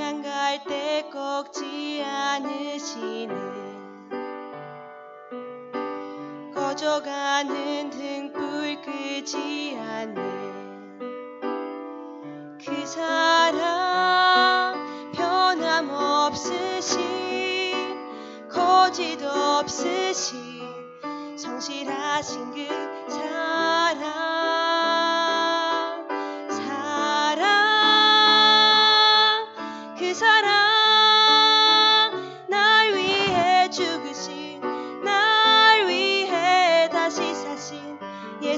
상한 갈 때 꺾지 않으시는 꺼져가는 등불 끄지 않는 그 사랑 변함없으신 거짓 없으신 성실하신 그 사랑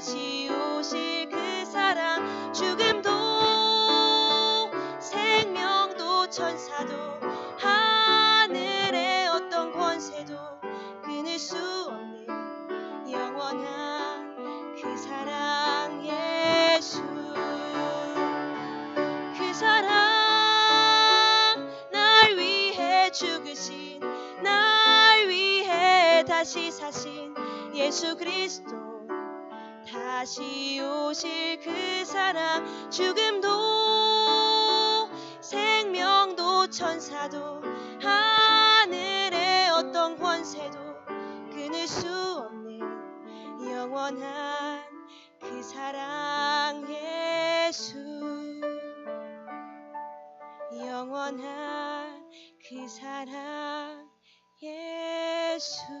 다시 그 사랑 죽음도 생명도 천사도 하늘의 어떤 권세도 끊을 수 없는 영원한 그 사랑 예수. 그 사랑 날 위해 죽으신 날 위해 다시 사신 예수 그리스도 다시 오실 그 사랑 죽음도 생명도 천사도 하늘의 어떤 권세도 끊을 수 없는 영원한 그 사랑 예수. 영원한 그 사랑 예수